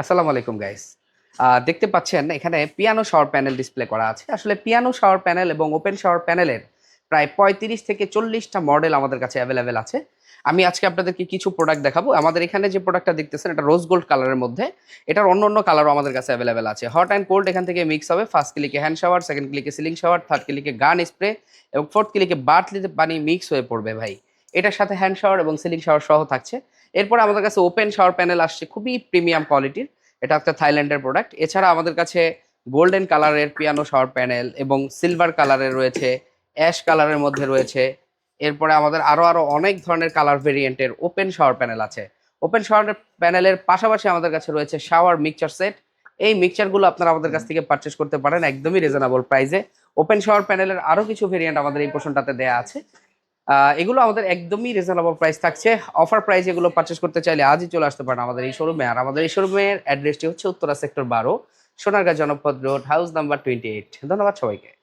আসসালামু আলাইকুম গাইস দেখতে পাচ্ছেন, এখানে পিয়ানো শাওয়ার প্যানেল ডিসপ্লে করা আছে। আসলে পিয়ানো শাওয়ার প্যানেল এবং ওপেন শাওয়ার প্যানেলের প্রায় পঁয়ত্রিশ থেকে চল্লিশটা মডেল আমাদের কাছে অ্যাভেলেবেল আছে। আমি আজকে আপনাদেরকে কিছু প্রোডাক্ট দেখাবো। আমাদের এখানে যে প্রোডাক্টটা দেখতেছেন, এটা রোজ গোল্ড কালারের মধ্যে। এটার অন্য অন্য কালারও আমাদের কাছে অ্যাভেলেবেল আছে। হট অ্যান্ড কোল্ড এখান থেকে মিক্স হবে। ফার্স্ট ক্লিকে হ্যান্ড শাওয়ার সেকেন্ড ক্লিকে সিলিং শাওয়ার থার্ড ক্লিকে গান স্প্রে এবং ফোর্থ ক্লিকে বাটলিতে পানি মিক্স হয়ে পড়বে, ভাই। এটার সাথে হ্যান্ড শাওয়ার এবং সিলিং শাওয়ার সহ থাকছে। এরপর আমাদের কাছে ওপেন শাওয়ার প্যানেল আসছে, খুবই প্রিমিয়াম কোয়ালিটির এটা একটা থাইল্যান্ডের প্রোডাক্ট এছাড়া আমাদের কাছে গোল্ডেন কালারের পিয়ানো শাওয়ার প্যানেল এবং সিলভার কালারের রয়েছে অ্যাশ কালারের মধ্যে রয়েছে। এরপরে আমাদের আরও আরও অনেক ধরনের কালার ভেরিয়েন্টের ওপেন শাওয়ার প্যানেল আছে। ওপেন শাওয়ার প্যানেলের পাশাপাশি আমাদের কাছে রয়েছে শাওয়ার মিক্সচার সেট এই মিক্সচারগুলো আপনারা আমাদের কাছ থেকে পারচেস করতে পারেন একদমই রিজনেবল প্রাইসে ওপেন শাওয়ার প্যানেলের আরও কিছু ভেরিয়েন্ট আমাদের এই পোর্শনটাতে দেয়া আছে। এগুলো আমাদের একদমই রিজনেবল প্রাইস থাকছে। অফার প্রাইস এগুলো পারচেস করতে চাইলে আজই চলে আসতে পারেন আমাদের এই শোরুমে আর আমাদের এই শোরুমের অ্যাড্রেসটি হচ্ছে উত্তরা সেক্টর বারো, Sonargaon Janapath road house number twenty eight ধন্যবাদ সবাইকে।